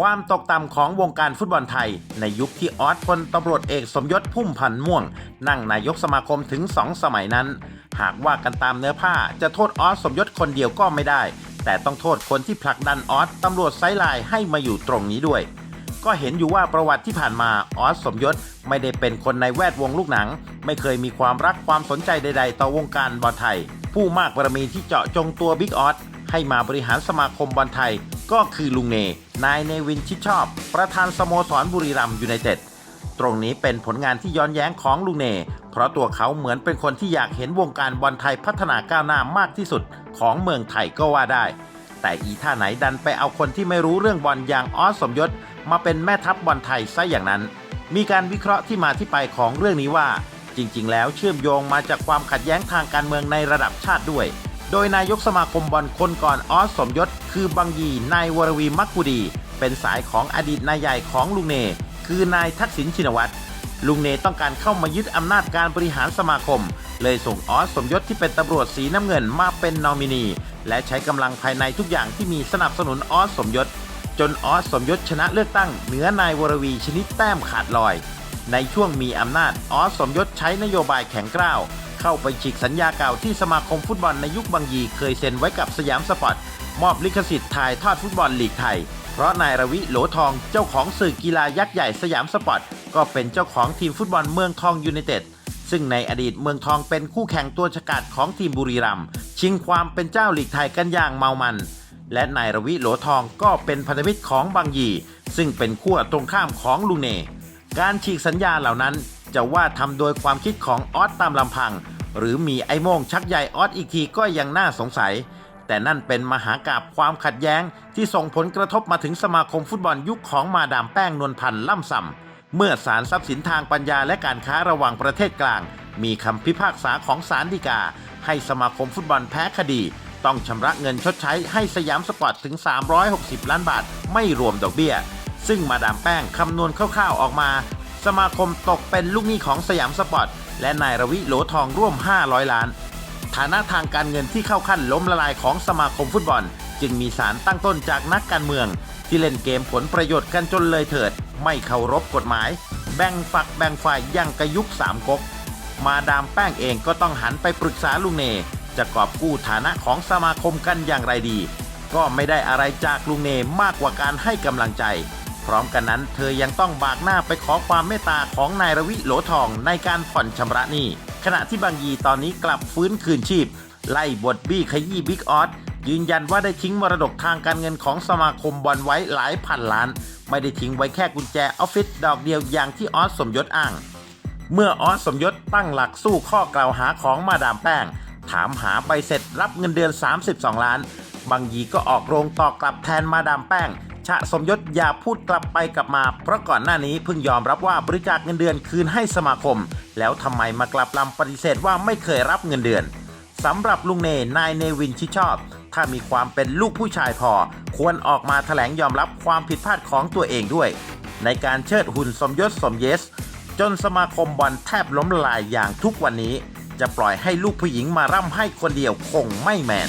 ความตกต่ำของวงการฟุตบอลไทย ในยุคที่ออสพลตำรวจเอกสมยศพุ่มพันม่วง นั่งนายกสมาคมถึง2สมัยนั้น หากว่ากันตามเนื้อผ้าจะโทษออสสมยศคนเดียวก็ไม่ได้ แต่ต้องโทษคนที่ผลักดันออสตำรวจไซไลน์ให้มาอยู่ตรงนี้ด้วย ก็เห็นอยู่ว่าประวัติที่ผ่านมาออสสมยศไม่ได้เป็นคนในแวดวงลูกหนัง ไม่เคยมีความรักความสนใจใด ๆ ต่อวงการบอลไทย ผู้มากบารมีที่เจาะจงตัวบิ๊กออสให้มาบริหารสมาคมบอลไทย ก็คือลุงเน นายเนวินชิดชอบ ประธานสโมสรบุรีรัมยูไนเต็ดตรงนี้เป็นผลงานที่ย้อนแย้งของลุงเนเพราะตัวเขาเหมือนเป็นคนที่อยากเห็นวงการบอลไทยพัฒนาก้าวหน้ามากที่สุดของเมืองไทยก็ว่าได้ แต่อีท่าไหนดันไปเอาคนที่ไม่รู้เรื่องบอลอย่างออสสมยศ มาเป็นแม่ทัพบอลไทยซะอย่างนั้น มีการวิเคราะห์ที่มาที่ไปของเรื่องนี้ว่า จริง ๆ แล้วเชื่อมโยงมาจากความขัดแย้งทางการเมืองในระดับชาติด้วย โดยนายกสมาคมบอลคนก่อนออสสมยศ คือบางยีนายวรวีมักกุดี เป็นสายของอดีตนายใหญ่ของลุงเน คือนายทักษิณชินวัตรลุงเนต้องการเข้ามายึดอำนาจการบริหารสมาคม เลยส่งออสสมยศที่เป็นตำรวจสีน้ำเงินมาเป็นนอมินี และใช้กำลังภายในทุกอย่างที่มีสนับสนุนออสสมยศ จนออสสมยศชนะเลือกตั้งเหนือนายวรวีชนิดแต้มขาดลอย ในช่วงมีอำนาจออสสมยศใช้นโยบายแข็งกร้าว เข้าไปฉีกสัญญาเก่าที่สมาคมฟุตบอลในยุคบางยีเคยเซ็นไว้กับสยามสปอร์ตมอบลิขสิทธิ์ถ่ายทอดฟุตบอลลีกไทย เพราะนายรวิโหลทองเจ้าของสื่อกีฬายักษ์ใหญ่สยามสปอร์ตก็เป็นเจ้าของทีมฟุตบอลเมืองทองยูไนเต็ดซึ่งในอดีตเมืองทองเป็นคู่แข่งตัวฉกาจของทีมบุรีรัมย์ชิงความเป็นเจ้าลีกไทยกันอย่างเมามัน และนายรวิโหลทองก็เป็นพันธมิตรของบางยี ซึ่งเป็นขั้วตรงข้ามของลุงเน การฉีกสัญญาเหล่านั้นจะว่าทำโดยความคิดของออสตามลำพัง หรือมีไอ้โม่งชักใยออสอีกทีก็ยังน่าสงสัย แต่นั่นเป็นมหากาบความขัดแย้ง ที่ส่งผลกระทบมาถึงสมาคมฟุตบอลยุคของมาดามแป้งนวลพันธ์ล่ำซำเมื่อศาลทรัพย์สินทางปัญญาและการค้าระหว่างประเทศกลาง มีคำพิพากษาของศาลฎีกา ให้สมาคมฟุตบอลแพ้คดี ต้องชำระเงินชดใช้ให้สยามสปอร์ตถึง 360 ล้านบาท ไม่รวมดอกเบี้ยซึ่งมาดามแป้งคำนวณคร่าวๆออกมา สมาคมตกเป็นลูกหนี้ของสยามสปอร์ต และนายรวิโหลทองร่วม 500 ล้าน ฐานะทางการเงินที่เข้าขั้นล้มละลายของสมาคมฟุตบอล จึงมีสารตั้งต้นจากนักการเมือง ที่เล่นเกมผลประโยชน์กันจนเลยเถิด ไม่เคารพกฎหมาย แบ่งฝักแบ่งฝ่ายยังกระยุกสามก๊กมาดามแป้งเองก็ต้องหันไปปรึกษาลุงเน จะกอบกู้ฐานะของสมาคมกันอย่างไรดี ก็ไม่ได้อะไรจากลุงเนมากกว่าการให้กำลังใจ พร้อมกันนั้นเธอยังต้องบากหน้าไปขอความเมตตาของนายรวิโหลทองในการผ่อนชำระหนี้ ขณะที่บางยีตอนนี้กลับฟื้นคืนชีพ ไล่บทบี้ขยี้บิ๊กออสยืนยันว่าได้ทิ้งมรดกทางการเงินของสมาคมบอลไว้หลายพันล้าน ไม่ได้ทิ้งไว้แค่กุญแจออฟฟิศดอกเดียวอย่างที่ออสสมยศอ้าง เมื่อออสสมยศตั้งหลักสู้ข้อกล่าวหาของมาดามแป้ง ถามหาใบเสร็จรับเงินเดือน 32 ล้าน บางยีก็ออกโรงต่อกลับแทนมาดามแป้ง ชะสมยศอย่าพูดกลับไปกลับมา เพราะก่อนหน้านี้เพิ่งยอมรับว่าบริจาคเงินเดือนคืนให้สมาคม แล้วทำไมมากลับลำปฏิเสธว่าไม่เคยรับเงินเดือนสำหรับลุงเนนายเนวินชิดชอบ ถ้ามีความเป็นลูกผู้ชายพอ ควรออกมาแถลงยอมรับความผิดพลาดของตัวเองด้วย ในการเชิดหุ่นสมยศสมเยส จนสมาคมบอลแทบล้มลายอย่างทุกวันนี้ จะปล่อยให้ลูกผู้หญิงมาร่ำให้คนเดียวคงไม่แมน